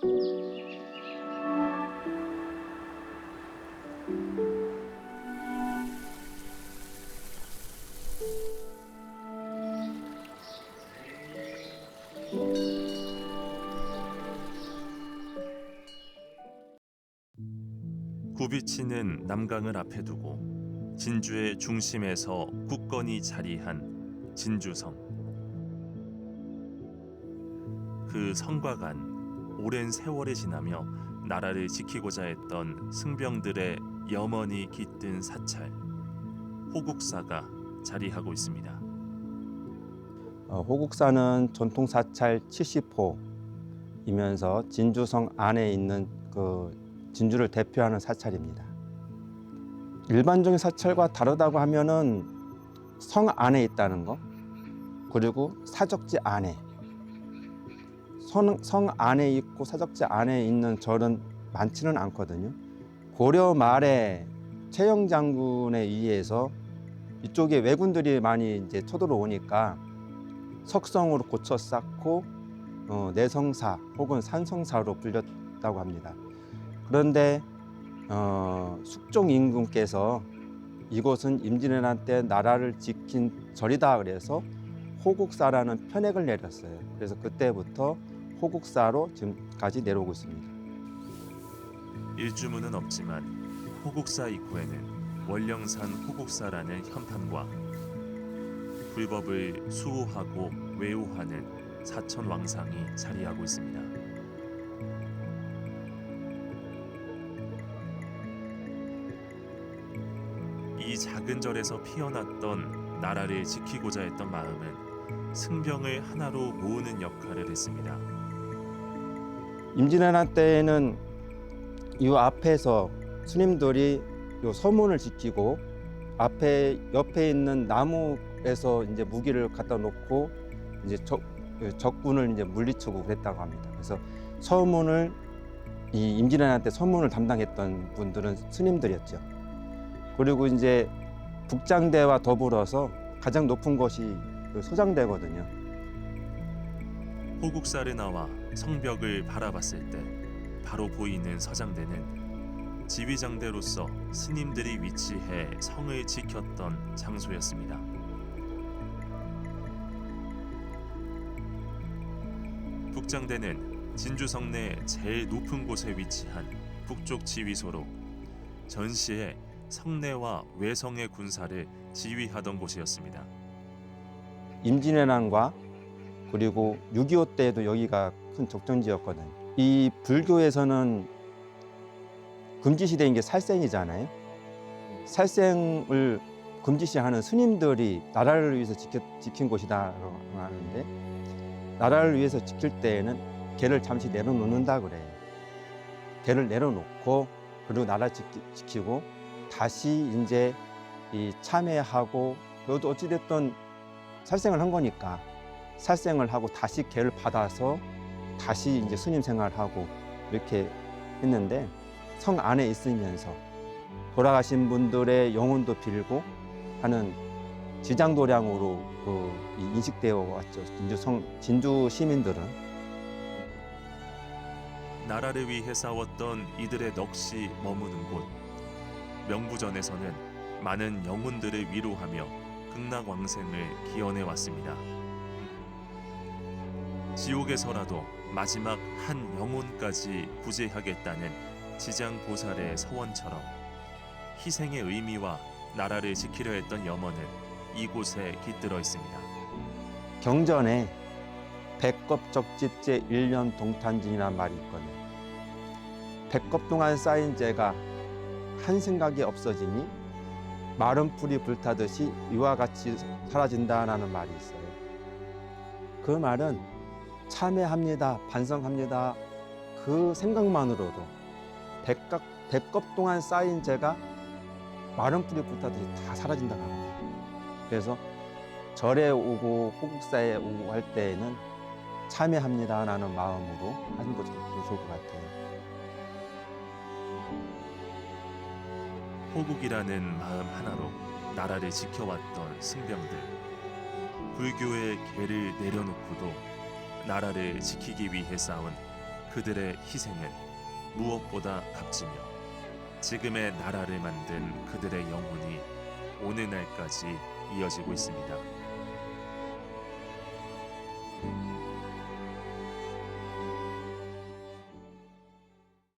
굽이치는 남강을 앞에 두고 진주의 중심에서 굳건히 자리한 진주성. 그 성과 간 오랜 세월이 지나며 나라를 지키고자 했던 승병들의 염원이 깃든 사찰 호국사가 자리하고 있습니다. 어, 호국사는 전통 사찰 70호이면서 진주성 안에 있는 그 진주를 대표하는 사찰입니다. 일반적인 사찰과 다르다고 하면은 성 안에 있다는 거, 그리고 사적지 안에 성, 성 안에 있고 사적지 안에 있는 절은 많지는 않거든요. 고려 말에 최영 장군에 의해서 이쪽에 왜군들이 많이 이제 쳐들어오니까 석성으로 고쳐 쌓고 어, 내성사 혹은 산성사로 불렸다고 합니다. 그런데 어, 숙종 임금께서 이곳은 임진왜란 때 나라를 지킨 절이다 그래서 호국사라는 편액을 내렸어요. 그래서 그때부터 호국사로 지금까지 내려오고 있습니다. 일주문은 없지만 호국사 입구에는 원령산 호국사라는 현판과 불법을 수호하고 외우하는 사천 왕상이 자리하고 있습니다. 이 작은 절에서 피어났던 나라를 지키고자 했던 마음은 승병을 하나로 모으는 역할을 했습니다. 임진왜란 때에는 이 앞에서 스님들이 요 서문을 지키고 앞에 옆에 있는 나무에서 이제 무기를 갖다 놓고 이제 적, 적군을 이제 물리치고 그랬다고 합니다. 그래서 서문을 이 임진왜란 때 서문을 담당했던 분들은 스님들이었죠. 그리고 이제 북장대와 더불어서 가장 높은 것이 그 소장대거든요. 호국사를 나와 성벽을 바라봤을 때 바로 보이는 서장대는 지휘장대로서 스님들이 위치해 성을 지켰던 장소였습니다. 북장대는 진주성 내 제일 높은 곳에 위치한 북쪽 지휘소로 전시에 성내와 외성의 군사를 지휘하던 곳이었습니다. 임진왜란과 그리고 6.25 때에도 여기가 큰 적전지였거든. 이 불교에서는 금지시대인 게 살생이잖아요. 살생을 금지시하는 스님들이 나라를 위해서 지켜, 지킨 곳이다라고 하는데 나라를 위해서 지킬 때에는 개를 잠시 내려놓는다 그래요. 개를 내려놓고 그리고 나라 지키, 지키고 다시 이제 이 참회하고 너도 어찌됐든 살생을 한 거니까 살생을 하고 다시 개를 받아서 다시 이제 스님 생활하고 이렇게 했는데 성 안에 있으면서 돌아가신 분들의 영혼도 빌고 하는 지장도량으로 그 인식되어 왔죠. 진주 성 진주 시민들은 나라를 위해 싸웠던 이들의 넋이 머무는 곳 명부전에서는 많은 영혼들을 위로하며 극락왕생을 기원해 왔습니다. 지옥에서라도 마지막 한 영혼까지 구제하겠다는 지장보살의 서원처럼 희생의 의미와 나라를 지키려 했던 염원은 이곳에 깃들어 있습니다. 경전에 백겁적집제 일년 동탄진이라는 말이 있거든요. 백겁 동안 쌓인 죄가 한 생각이 없어지니 마른 풀이 불타듯이 이와 같이 사라진다라는 말이 있어요. 그 말은 참회합니다, 반성합니다. 그 생각만으로도 백겁, 백겁 동안 쌓인 죄가 마른 풀이 불타듯이 다 사라진다고 합니다. 그래서 절에 오고 호국사에 오고 할 때에는 참여합니다라는 마음으로 하는 것도 좋을 것 같아요. 호국이라는 마음 하나로 나라를 지켜왔던 승병들 불교의 계를 내려놓고도 나라를 지키기 위해 싸운 그들의 희생은 무엇보다 값지며 지금의 나라를 만든 그들의 영혼이 오늘날까지 이어지고 있습니다.